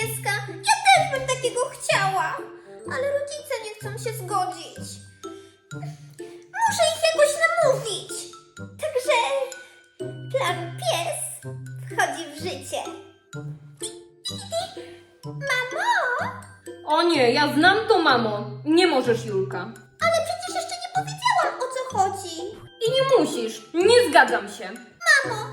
pieska. Ja też bym takiego chciała. Ale rodzice nie chcą się zgodzić. Muszę ich jakoś namówić. Także plan pies wchodzi w życie. Mamo! O nie, ja znam to, mamo. Nie możesz, Julka. Ale przecież jeszcze nie powiedziałam o co chodzi. I nie musisz. Nie zgadzam się. Mamo,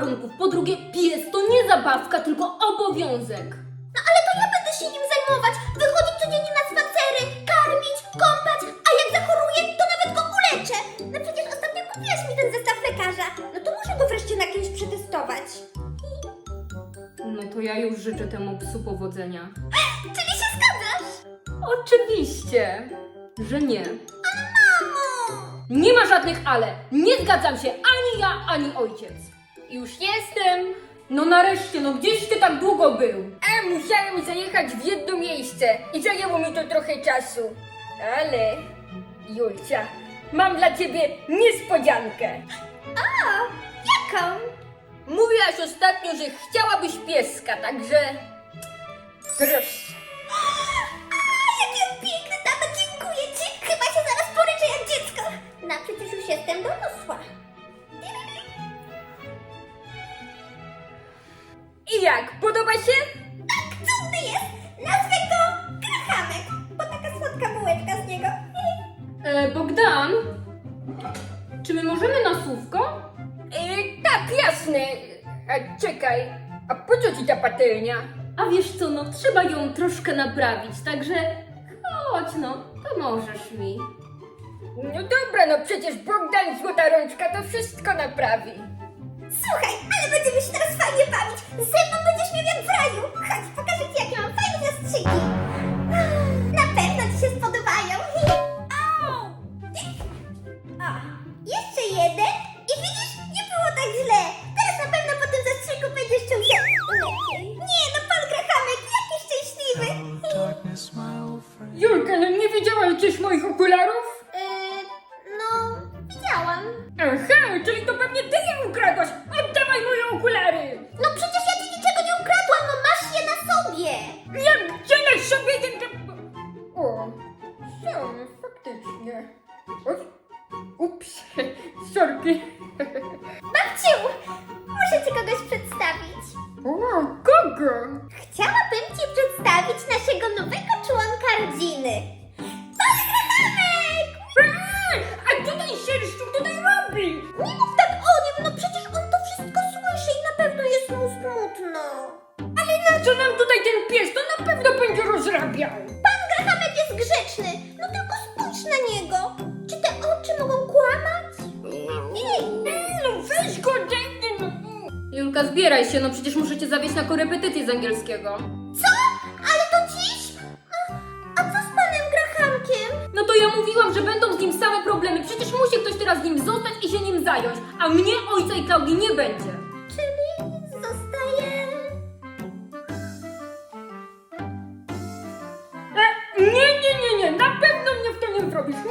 warunków. Po drugie, pies to nie zabawka, tylko obowiązek. No ale to ja będę się nim zajmować. Wychodzić codziennie na spacery, karmić, kąpać, a jak zachoruje, to nawet go uleczę. No przecież ostatnio kupiłaś mi ten zestaw lekarza. No to muszę go wreszcie na kimś przetestować. No to ja już życzę temu psu powodzenia. Czyli się zgadzasz? Oczywiście, że nie. Mamo! Nie ma żadnych ale. Nie zgadzam się ani ja, ani ojciec. Już jestem. No nareszcie, no gdzieś ty tak długo był? A musiałem zajechać w jedno miejsce i zajęło mi to trochę czasu. Ale, Julcia, mam dla ciebie niespodziankę. A, jaką? Mówiłaś ostatnio, że chciałabyś pieska, także proszę. A, jaki piękny tata, dziękuję ci. Chyba się zaraz poryczę jak dziecko. No przecież już jestem dorosła. I jak, podoba się? Tak, cudny jest. Nazwę go Grachamek, bo taka słodka bułeczka z niego. E, Bogdan, czy my możemy na słówko? E, tak, jasne. A czekaj, a po co ci ta patelnia? A wiesz co, no trzeba ją troszkę naprawić, także chodź no, pomożesz mi. No dobra, no przecież Bogdan Złota Rączka to wszystko naprawi. Słuchaj, ale Ze mną będziesz miał jak w raju. Chodź, pokażę ci jakie mam fajne zastrzyki. Na pewno ci się spodobają. Au! O, jeszcze jeden i widzisz, nie było tak źle. Teraz na pewno po tym zastrzyku będziesz czuł się lepiej. Nie, no pan Grachamek, jaki szczęśliwy. friend. Julka, no nie widziałaś gdzieś moich okularów? Grzeczny, no tylko spójrz na niego. Czy te oczy mogą kłamać? Ej, no weź go mnie, no. Julka, zbieraj się, no przecież muszę cię zawieźć na korepetycję z angielskiego. Co? Ale to dziś? A, a co z panem Grahamkiem? No to ja mówiłam, że będą z nim same problemy. Przecież musi ktoś teraz z nim zostać i się nim zająć. A mnie, ojca i Klaudii nie będzie.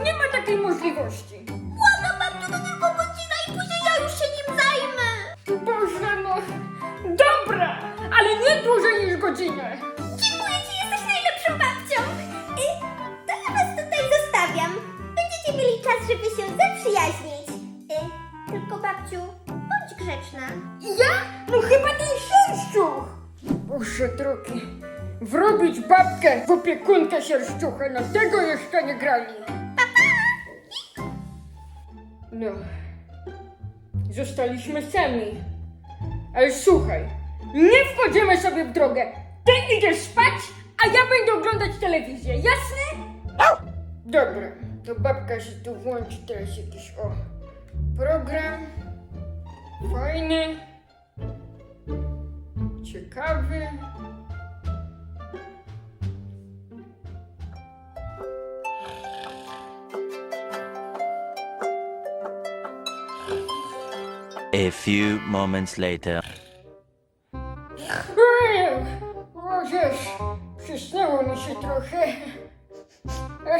Nie ma takiej możliwości. Błagam babciu, to tylko godzina i później ja już się nim zajmę. Boże, no. Dobra, ale nie dłużej niż godzinę. Dziękuję ci, jesteś najlepszą babcią. Y, to ja was tutaj zostawiam. Będziecie mieli czas, żeby się zaprzyjaźnić. Y, tylko babciu, bądź grzeczna. Ja? No chyba ten sierściuch. Boże drogi, wrobić babkę w opiekunkę sierściucha, no tego jeszcze nie grali. No, zostaliśmy sami. Ale słuchaj, nie wchodzimy sobie w drogę. Ty idziesz spać, a ja będę oglądać telewizję, jasne? Dobra, to babka się tu włączy teraz jakiś o program. Fajny. Ciekawy. A few moments later. Ojej, Możesz, przysnęło mi się trochę. E,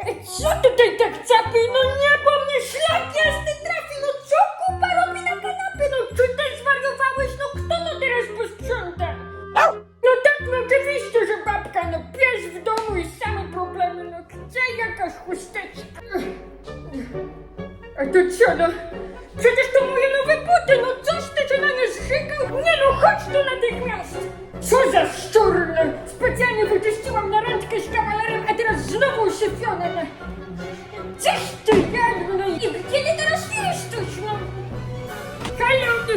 e, Co tutaj tak capi? No nie, bo mnie szlak jasny trafi. No co kupa robi na kanapie? No czy ty zwariowałeś? No kto to teraz posprząta? No tak, no oczywiście, że babka. No pies w domu i same problemy. No gdzie jakaś chusteczka? A to co no? Co za szczur, no. Specjalnie wyczyściłam na randkę z kawalerem, a teraz znowu usypione, no. Coś ty jadł, no i ty teraz jesteś, no? Halo, ty...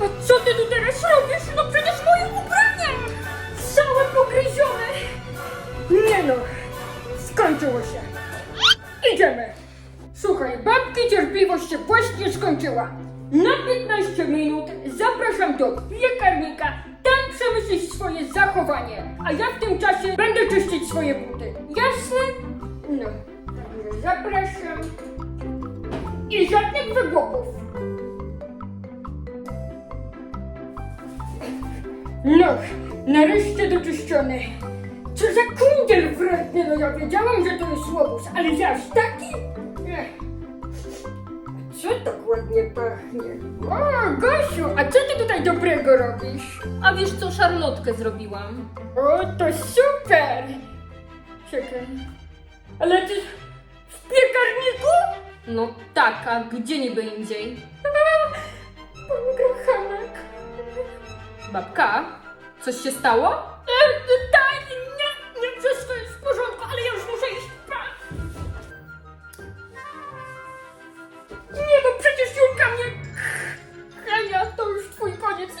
A co ty tu teraz robisz? No przecież moje ubrania! Całe pogryzione! Nie no, skończyło się. Idziemy. Słuchaj, babki cierpliwość się właśnie skończyła. Na 15 minut zapraszam do piekarnika. Przemyślisz swoje zachowanie, a ja w tym czasie będę czyścić swoje buty. Jasne? No, także zapraszam. I żadnych wygłupów. No, nareszcie doczyszczony. Co za kundziel wredny, no ja wiedziałam, że to jest łobuz, ale aż taki? Ech. Co tak ładnie pachnie? O, Gosiu, a co ty tutaj dobrego robisz? A wiesz co, szarlotkę zrobiłam? O, to super! Czekaj, ale ty w piekarniku? No tak, a gdzie niby indziej? Pan Grachanek. Babka, coś się stało? E,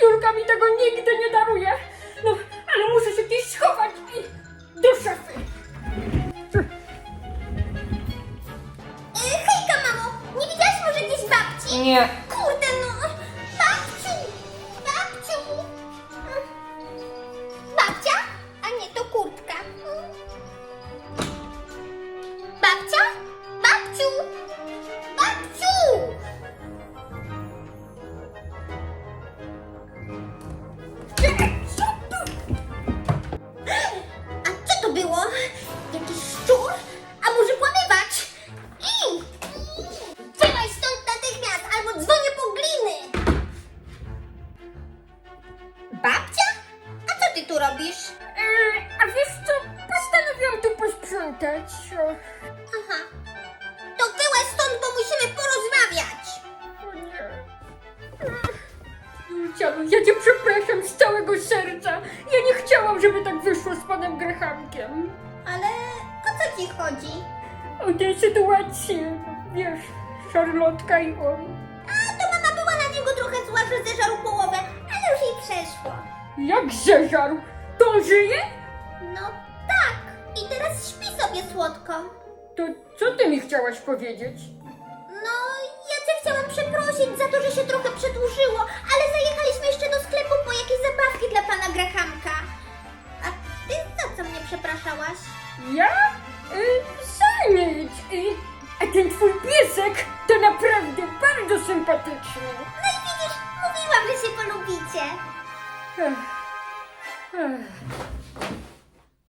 Julka mi tego nigdy nie daruje. No, ale muszę się gdzieś schować i do szafy. E, hejka, mamo! Nie widziałaś może gdzieś babci? Nie. Posprzątać. O, Aha. To wyłaź stąd, bo musimy porozmawiać! o nie. Julcianu, ja cię przepraszam z całego serca. Ja nie chciałam, żeby tak wyszło z panem Grahamkiem. Ale o co ci chodzi? O tej sytuacji, wiesz, Szarlotka i on. A to mama była na niego trochę zła, że zeżarł połowę, ale już jej przeszło. Jak zeżarł? To on żyje? No. I teraz śpi sobie słodko. To co ty mi chciałaś powiedzieć? No, ja cię chciałam przeprosić za to, że się trochę przedłużyło, ale zajechaliśmy jeszcze do sklepu po jakieś zabawki dla pana Grahamka. A ty za co mnie przepraszałaś? Ja? Y, za nic. Y, a ten twój piesek to naprawdę bardzo sympatyczny. No i widzisz, mówiłam, że się polubicie. Ech. Ech.